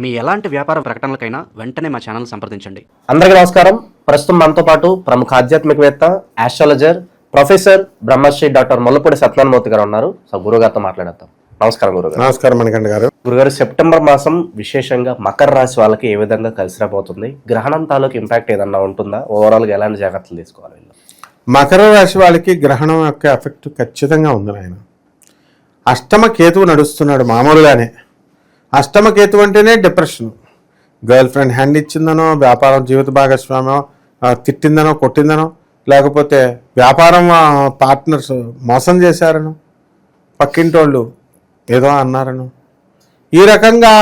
మీ ఎలాంటి వ్యాపార ప్రకటనలకైనా వెంటనే మా ఛానల్ సంప్రదించండి. అందరికీ నమస్కారం. ప్రస్తుతం మనతో పాటు ప్రముఖ ఆధ్యాత్మికవేత్త astrologer professor Brahmasri doctor Mullapudi Satyanarayanamurthy garu ఉన్నారు. సో గురుగారితో మాట్లాడతాం నమస్కారం గురుగారు. నమస్కారం మణికంఠ గారు. గురుగారు సెప్టెంబర్ మాసం విశేషంగా మకర రాశి వాళ్ళకి ఏ విధంగా కలిసి రాబోతుంది? గ్రహణం తాలూకు ఇంపాక్ట్ ఏదన్నా ఉంటుందా? ఓవరాల్గా ఎలాంటి జాగ్రత్తలు తీసుకోవాలి? మకర రాశి వాళ్ళకి గ్రహణం యొక్క ఎఫెక్ట్ ఖచ్చితంగా ఉంది ఆయన అష్టమ కేతువు నడుస్తున్నాడు మామూలుగానే. అష్టమకేతు అంటేనే డిప్రెషన్ గర్ల్ ఫ్రెండ్ హ్యాండ్ ఇచ్చిందనో వ్యాపారం జీవిత భాగస్వామ్యం తిట్టిందనో కొట్టిందనో లేకపోతే వ్యాపారం పార్ట్నర్స్ మోసం చేశారనో పక్కింటోళ్ళు ఏదో అన్నారను. ఈ రకంగా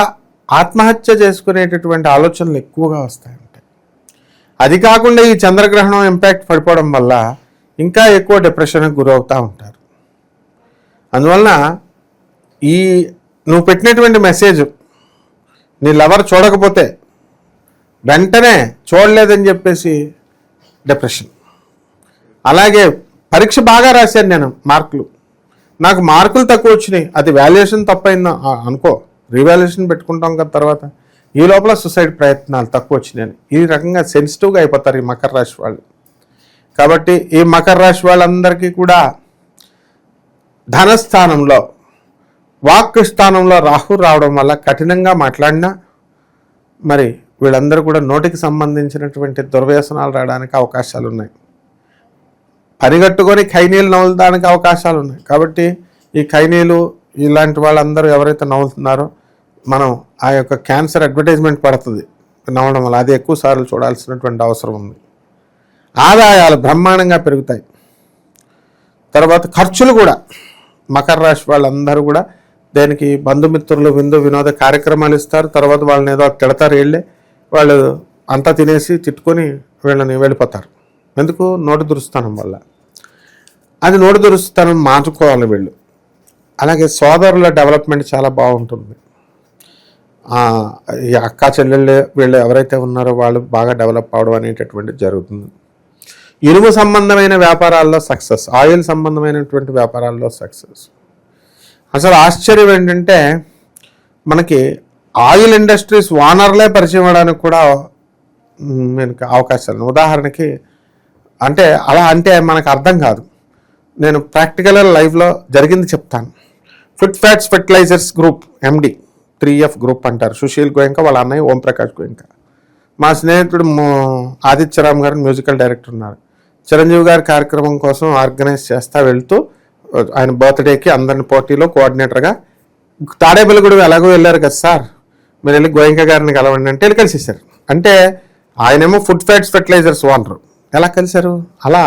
ఆత్మహత్య చేసుకునేటటువంటి ఆలోచనలు ఎక్కువగా వస్తాయి అది కాకుండా ఈ చంద్రగ్రహణం ఇంపాక్ట్ పడిపోవడం వల్ల ఇంకా ఎక్కువ డిప్రెషన్కి గురవుతూ ఉంటారు. అందువలన ఈ నువ్వు పెట్టినటువంటి మెసేజ్ నీ లవర్ చూడకపోతే వెంటనే చూడలేదని చెప్పేసి డిప్రెషన్ అలాగే పరీక్ష బాగా రాశాను నేను మార్కులు. నాకు మార్కులు తక్కువ వచ్చినాయి. అది వాల్యుయేషన్ తప్పైందా? అనుకో. రీవాల్యుయేషన్ పెట్టుకుంటాం కదా తర్వాత. ఈ లోపల సుసైడ్ ప్రయత్నాలు తక్కువ వచ్చినాయని ఈ రకంగా సెన్సిటివ్గా అయిపోతారు ఈ మకర రాశి వాళ్ళు. కాబట్టి ఈ మకర రాశి వాళ్ళందరికీ కూడా ధనస్థానంలో వాక్ స్థానంలో రాహు రావడం వల్ల కఠినంగా మాట్లాడినా మరి వీళ్ళందరూ కూడా నోటికి సంబంధించినటువంటి దుర్వ్యసనాలు రావడానికి అవకాశాలు ఉన్నాయి పరిగట్టుకొని ఖైనీలు నవలడానికి అవకాశాలు ఉన్నాయి కాబట్టి ఈ ఖైనీలు ఇలాంటి వాళ్ళందరూ ఎవరైతే నవ్వుతున్నారో మనం ఆ యొక్క క్యాన్సర్ అడ్వర్టైజ్మెంట్ పడుతుంది. నవ్వడం వల్ల అది ఎక్కువ సార్లు చూడాల్సినటువంటి అవసరం ఉంది. ఆదాయాలు బ్రహ్మాండంగా పెరుగుతాయి. తర్వాత ఖర్చులు కూడా మకర రాశి వాళ్ళందరూ కూడా దేనికి బంధుమిత్రులు విందు వినోద కార్యక్రమాలు ఇస్తారు. తర్వాత వాళ్ళని ఏదో తిడతారు వెళ్ళి వాళ్ళు అంతా తినేసి తిట్టుకొని వీళ్ళని వెళ్ళిపోతారు. ఎందుకు? నోటి దురుస్తానం వల్ల. అది నోటి దురుస్తానం మార్చుకోవాలి వీళ్ళు. అలాగే సోదరుల డెవలప్మెంట్ చాలా బాగుంటుంది. ఈ అక్క చెల్లెళ్ళు వీళ్ళు ఎవరైతే ఉన్నారో వాళ్ళు బాగా డెవలప్ అవడం అనేటటువంటిది జరుగుతుంది. ఇనుము సంబంధమైన వ్యాపారాల్లో సక్సెస్ ఆయిల్ సంబంధమైనటువంటి వ్యాపారాల్లో సక్సెస్. అసలు ఆశ్చర్యం ఏంటంటే మనకి ఆయిల్ ఇండస్ట్రీస్ ఓనర్లే పరిచయం అవ్వడానికి కూడా నేను మనకి అవకాశాలు ఉదాహరణకి అంటే అలా అంటే మనకు అర్థం కాదు. నేను ప్రాక్టికల్ లైఫ్లో జరిగింది చెప్తాను. Fit fats fertilisers group MD three F group అంటారు. సుశీల్ గోయంక వాళ్ళ అన్నయ్య ఓంప్రకాష్ గోయంక. మా స్నేహితుడు ఆదిత్యరామ్ గారు మ్యూజికల్ డైరెక్టర్ ఉన్నారు. చిరంజీవి గారి కార్యక్రమం కోసం ఆర్గనైజ్ చేస్తా వెళ్తూ ఆయన బర్త్డేకి అందరిని పోటీలో కోఆర్డినేటర్గా తాడేపల్లిగూడెం ఎలాగో వెళ్ళారు కదా సార్. మీరు వెళ్ళి గోయంక గారిని కలవండి అంటే వెళ్ళి కలిసేసారు. అంటే ఆయనేమో ఫుడ్ ఫ్యాట్స్ ఫెర్టిలైజర్స్ ఓనరు. ఎలా కలిశారు? అలా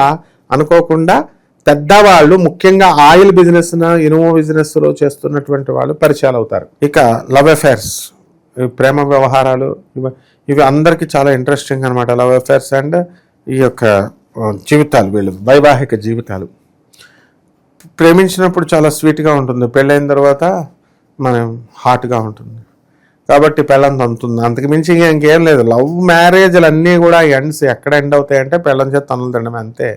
అనుకోకుండా పెద్దవాళ్ళు ముఖ్యంగా ఆయిల్ బిజినెస్ ఇనుమో బిజినెస్లో చేస్తున్నటువంటి వాళ్ళు పరిచయాలు అవుతారు. ఇక లవ్ అఫైర్స్ ప్రేమ వ్యవహారాలు ఇవి అందరికీ చాలా ఇంట్రెస్టింగ్ అనమాట లవ్ అఫైర్స్ అండ్ ఈ యొక్క జీవితాలు వీళ్ళు వైవాహిక జీవితాలు. ప్రేమించినప్పుడు చాలా స్వీట్గా ఉంటుంది. పెళ్ళైన తర్వాత మనం హాట్గా ఉంటుంది. కాబట్టి పెళ్ళం తంతుంది అంతకు మించి ఇంకా ఇంకేం లేదు. లవ్ మ్యారేజ్లు అన్నీ కూడా ఎండ్స్ ఎక్కడ ఎండ్ అవుతాయంటే పెళ్ళం చేత తనులు తినడం అంతే.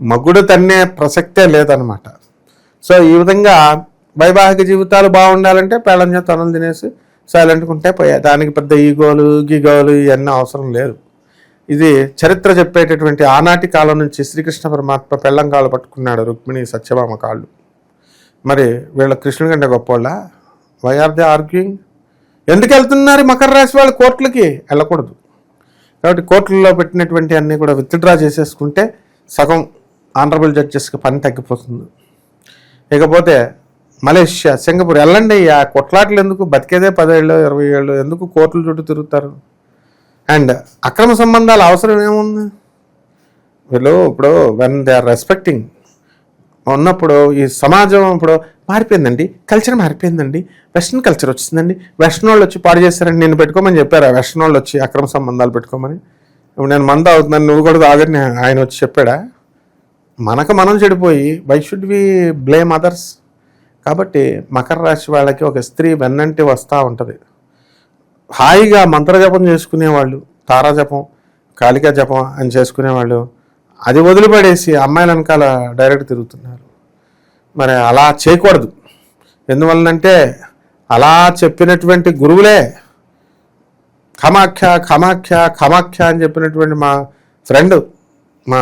మగుడు తన్నే ప్రసక్తే లేదనమాట. సో ఈ విధంగా వైవాహిక జీవితాలు బాగుండాలంటే పెళ్ళం చేత తనులు తినేసి సైలెంట్గా ఉంటే పోయా. దానికి పెద్ద ఈగోలు గిగోలు ఇవన్నీ అవసరం లేదు. ఇది చరిత్ర చెప్పేటటువంటి ఆనాటి కాలం నుంచి శ్రీకృష్ణ పరమాత్మ పెళ్ళం కాళ్ళు పట్టుకున్నాడు రుక్మిణి సత్యభామ కాళ్ళు. మరి వీళ్ళ కృష్ణుడి కంటే గొప్పవాళ్ళ వై ఆర్ దే ఆర్గ్యూయింగ్ ఎందుకు వెళ్తున్నారు మకర రాశి వాళ్ళు కోర్టులకి? వెళ్ళకూడదు. కాబట్టి కోర్టుల్లో పెట్టినటువంటి అన్నీ కూడా విత్డ్రా చేసేసుకుంటే సగం ఆనరబుల్ జడ్జెస్కి పని తగ్గిపోతుంది. ఇకపోతే మలేషియా సింగపూర్ వెళ్ళండి ఆ కొట్లాట్లు ఎందుకు? బతికేదే పదేళ్ళు ఇరవై ఏళ్ళు ఎందుకు కోర్టుల చుట్టూ తిరుగుతారు? అండ్ అక్రమ సంబంధాలు అవసరం ఏముంది? వీళ్ళు ఇప్పుడు వెన్ దే ఆర్ రెస్పెక్టింగ్ ఉన్నప్పుడు ఈ సమాజం ఇప్పుడు మారిపోయిందండి కల్చర్ మారిపోయిందండి వెస్ట్రన్ కల్చర్ వచ్చిందండి. వెస్ట్రన్ వాళ్ళు వచ్చి పాడు చేస్తారని నేను పెట్టుకోమని చెప్పారా? వెస్ట్రన్ వాళ్ళు వచ్చి అక్రమ సంబంధాలు పెట్టుకోమని? ఇప్పుడు నేను మంద అవుతున్నాను నువ్వు కూడా తాగని ఆయన వచ్చి చెప్పాడా? మనకు మనం చెడిపోయి why should we blame others కాబట్టి మకర రాశి వాళ్ళకి ఒక స్త్రీ వెన్నంటి వస్తూ ఉంటుంది. హాయిగా మంత్రజపం చేసుకునేవాళ్ళు తారా జపం కాళికా జపం అని చేసుకునేవాళ్ళు. అది వదిలిపడేసి అమ్మాయిల వెనకాల డైరెక్ట్ తిరుగుతున్నారు. మరి అలా చేయకూడదు. ఎందువలనంటే అలా చెప్పినటువంటి గురువులే ఖమాఖ్య ఖమాఖ్య ఖమాఖ్య అని చెప్పినటువంటి మా ఫ్రెండ్ మా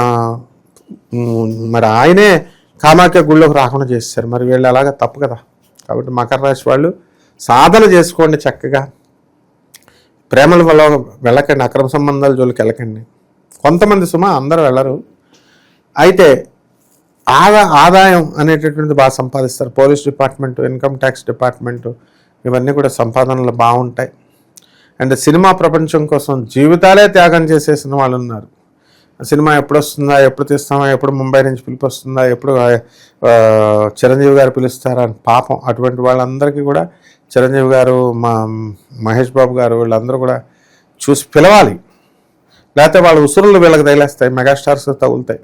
మరి ఆయనే కామాఖ్య గుళ్ళోకి రాకుండా చేశారు మరి వీళ్ళు అలాగా తప్పు కదా. కాబట్టి మకర రాశి వాళ్ళు సాధన చేసుకోండి చక్కగా. ప్రేమల వల్ల వెళ్ళకండి అక్రమ సంబంధాల జోలికి వెళ్ళకండి. కొంతమంది సుమ అందరూ వెళ్ళరు. అయితే ఆదా ఆదాయం అనేటటువంటిది బాగా సంపాదిస్తారు. Police department income tax department ఇవన్నీ కూడా సంపాదనలు బాగుంటాయి. అండ్ సినిమా ప్రపంచం కోసం జీవితాలే త్యాగం చేసేసిన వాళ్ళు ఉన్నారు. సినిమా ఎప్పుడు వస్తుందా ఎప్పుడు తీస్తామా ఎప్పుడు ముంబై నుంచి పిలుపు వస్తుందా ఎప్పుడు చిరంజీవి గారు పిలుస్తారా అని పాపం అటువంటి వాళ్ళందరికీ కూడా చిరంజీవి గారు మా మహేష్ బాబు గారు వీళ్ళందరూ కూడా చూసి పిలవాలి. లేకపోతే వాళ్ళ ఉసురులు వీళ్ళకి తగిలేస్తాయి మెగాస్టార్స్ తగులుతాయి.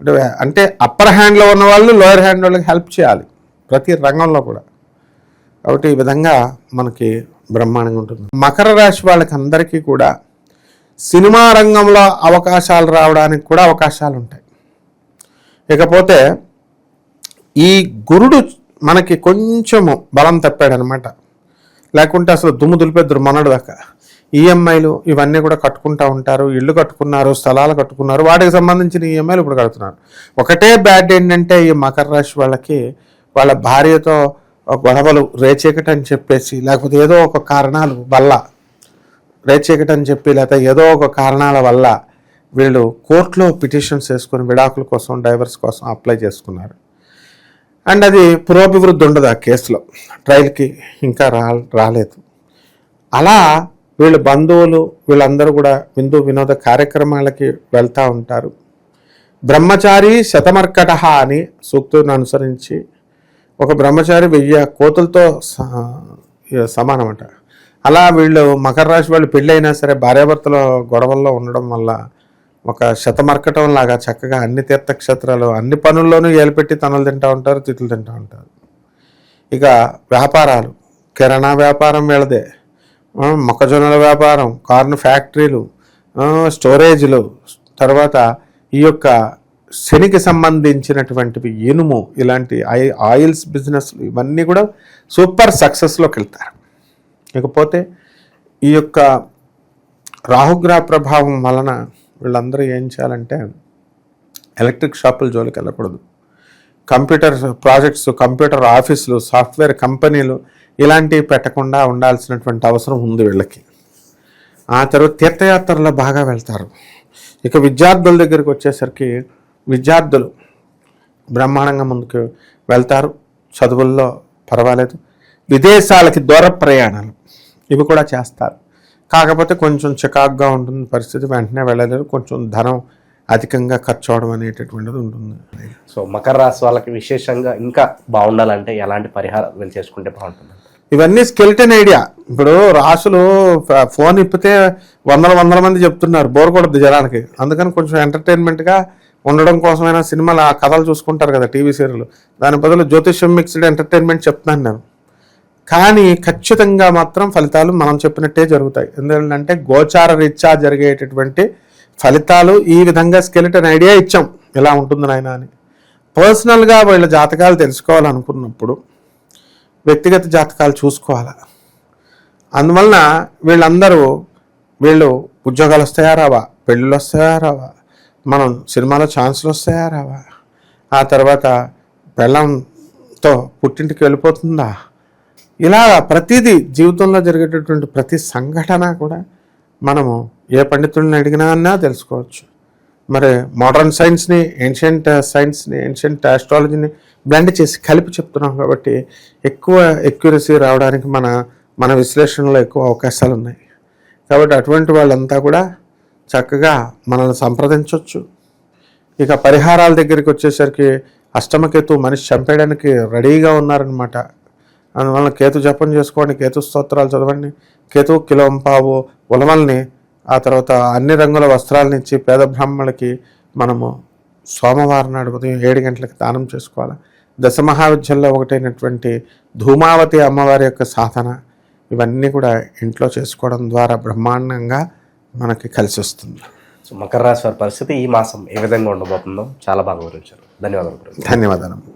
అంటే అంటే అప్పర్ హ్యాండ్లో ఉన్న వాళ్ళు లోయర్ హ్యాండ్ వాళ్ళకి హెల్ప్ చేయాలి ప్రతి రంగంలో కూడా. కాబట్టి ఈ విధంగా మనకి బ్రహ్మాండంగా ఉంటుంది. మకర రాశి వాళ్ళకి అందరికీ కూడా సినిమా రంగంలో అవకాశాలు రావడానికి కూడా అవకాశాలు ఉంటాయి. ఇకపోతే ఈ గురుడు మనకి కొంచెము బలం తప్పాడనమాట. లేకుంటే అసలు దుమ్ము దులిపేద్దరు మనడు దాకా. ఈఎంఐలు ఇవన్నీ కూడా కట్టుకుంటా ఉంటారు ఇల్లు కట్టుకున్నారు స్థలాలు కట్టుకున్నారు వాటికి సంబంధించిన ఈఎంఐలు ఇప్పుడు కడుతున్నారు. ఒకటే బ్యాడ్ ఏంటంటే ఈ మకర రాశి వాళ్ళకి వాళ్ళ భార్యతో గొడవలు రేచీకటి అని చెప్పేసి లేకపోతే ఏదో ఒక కారణాలు వల్ల రేచీకటి అని చెప్పి లేకపోతే ఏదో ఒక కారణాల వల్ల వీళ్ళు కోర్టులో పిటిషన్స్ వేసుకొని విడాకుల కోసం డైవర్స్ కోసం అప్లై చేసుకున్నారు. అండ్ అది పురోభివృద్ధి ఉండదు ఆ కేసులో. ట్రయల్కి ఇంకా రా రాలేదు. అలా వీళ్ళ బంధువులు వీళ్ళందరూ కూడా విందు వినోద కార్యక్రమాలకి వెళ్తూ ఉంటారు. బ్రహ్మచారి శతమర్కట అని సూక్తులను అనుసరించి ఒక బ్రహ్మచారి వెయ్యి కోతులతో స- సమానమట. అలా వీళ్ళు మకర రాశి వాళ్ళు పెళ్ళైనా సరే భార్యాభర్తల గొడవల్లో ఉండడం వల్ల ఒక శతమర్కటం లాగా చక్కగా అన్ని తీర్థక్షేత్రాలు అన్ని పనుల్లోనూ ఏలిపెట్టి తనులు తింటూ ఉంటారు తిట్లు తింటూ ఉంటారు. ఇక వ్యాపారాలు. కిరాణా వ్యాపారం వీళ్ళదే. మొక్కజొన్నల వ్యాపారం కార్న్ ఫ్యాక్టరీలు స్టోరేజ్లు. తర్వాత ఈ యొక్క శనికి సంబంధించినటువంటివి ఇనుము ఇలాంటి ఐ ఆయిల్స్ బిజినెస్లు ఇవన్నీ కూడా సూపర్ సక్సెస్లోకి వెళ్తారు. ఇకపోతే ఈ యొక్క రాహుగ్రహ ప్రభావం వలన వీళ్ళందరూ ఏం చేయాలంటే ఎలక్ట్రిక్ షాపుల జోలికి వెళ్ళకూడదు. కంప్యూటర్ ప్రాజెక్ట్స్ కంప్యూటర్ ఆఫీసులు సాఫ్ట్వేర్ కంపెనీలు ఇలాంటివి పెట్టకుండా ఉండాల్సినటువంటి అవసరం ఉంది వీళ్ళకి. ఆ తర్వాత తీర్థయాత్రలో బాగా వెళ్తారు. ఇక విద్యార్థుల దగ్గరికి వచ్చేసరికి విద్యార్థులు బ్రహ్మాండంగా ముందుకు వెళ్తారు. చదువుల్లో పర్వాలేదు. విదేశాలకి దూర ప్రయాణాలు ఇవి కూడా చేస్తారు. కాకపోతే కొంచెం చికాకుగా ఉంటుంది పరిస్థితి. వెంటనే వెళ్ళలేరు కొంచెం ధనం అధికంగా ఖర్చు అవడం అనేటటువంటిది ఉంటుంది. సో మకర రాశి వాళ్ళకి విశేషంగా ఇంకా బాగుండాలంటే ఎలాంటి పరిహారాలు వీళ్ళు చేసుకుంటే బాగుంటుంది? ఇవన్నీ స్కెల్టన్ ఐడియా. ఇప్పుడు రాసులు ఫోన్ ఇప్పితే వందల వందల మంది చెప్తున్నారు. బోర్ కొడుద్ది జనానికి అందుకని కొంచెం ఎంటర్టైన్మెంట్గా ఉండడం కోసమైనా సినిమాలు ఆ కథలు చూసుకుంటారు కదా టీవీ సీరియల్. దాని బదులు జ్యోతిష్యం మిక్స్డ్ ఎంటర్టైన్మెంట్ చెప్తున్నాను నేను. కానీ ఖచ్చితంగా మాత్రం ఫలితాలు మనం చెప్పినట్టే జరుగుతాయి. ఎందుకంటే గోచార రీత్యా జరిగేటటువంటి ఫలితాలు ఈ విధంగా స్కెలిటన్ ఐడియా ఇచ్చాం. ఇలా ఉంటుంది నాయన అని. పర్సనల్గా వీళ్ళ జాతకాలు తెలుసుకోవాలనుకున్నప్పుడు వ్యక్తిగత జాతకాలు చూసుకోవాలి? అందువలన వీళ్ళందరూ వీళ్ళు ఉద్యోగాలు వస్తాయా రావా? పెళ్ళిళ్ళు వస్తాయా రావా? మనం సినిమాలో ఛాన్సులు వస్తాయా రావా? ఆ తర్వాత పెళ్ళంతో పుట్టింటికి వెళ్ళిపోతుందా? ఇలా ప్రతిదీ జీవితంలో జరిగేటటువంటి ప్రతి సంఘటన కూడా మనము ఏ పండితుడిని అడిగినా అన్నా తెలుసుకోవచ్చు. మరి మోడర్న్ సైన్స్ని ఏన్షియంట్ సైన్స్ని ఏన్షియంట్ ఆస్ట్రాలజీని బ్లెండ్ చేసి కలిపి చెప్తున్నాం కాబట్టి ఎక్కువ ఎక్యురసీ రావడానికి మన మన విశ్లేషణలో ఎక్కువ అవకాశాలు ఉన్నాయి కాబట్టి అటువంటి వాళ్ళంతా కూడా చక్కగా మనల్ని సంప్రదించవచ్చు ఇక పరిహారాల దగ్గరికి వచ్చేసరికి అష్టమకేతు మనిషి చంపేయడానికి రెడీగా ఉన్నారనమాట అందువలన కేతు జపం చేసుకోండి కేతు స్తోత్రాలు చదవండి. కేతు కిలోంపావు ఉలమల్ని ఆ తర్వాత అన్ని రంగుల వస్త్రాలను ఇచ్చి పేద బ్రాహ్మణులకి మనము సోమవారం నాడు ఉదయం ఏడు గంటలకు దానం చేసుకోవాలి? దశ మహావిద్యల్లో ఒకటైనటువంటి ధూమావతి అమ్మవారి యొక్క సాధన ఇవన్నీ కూడా ఇంట్లో చేసుకోవడం ద్వారా బ్రహ్మాండంగా మనకి కలిసి వస్తుంది. సో మకర రాశి వారి పరిస్థితి ఈ మాసం ఏ విధంగా ఉండబోతుందో చాలా బాగా వివరించారు. ధన్యవాదాలు. ధన్యవాదాలు.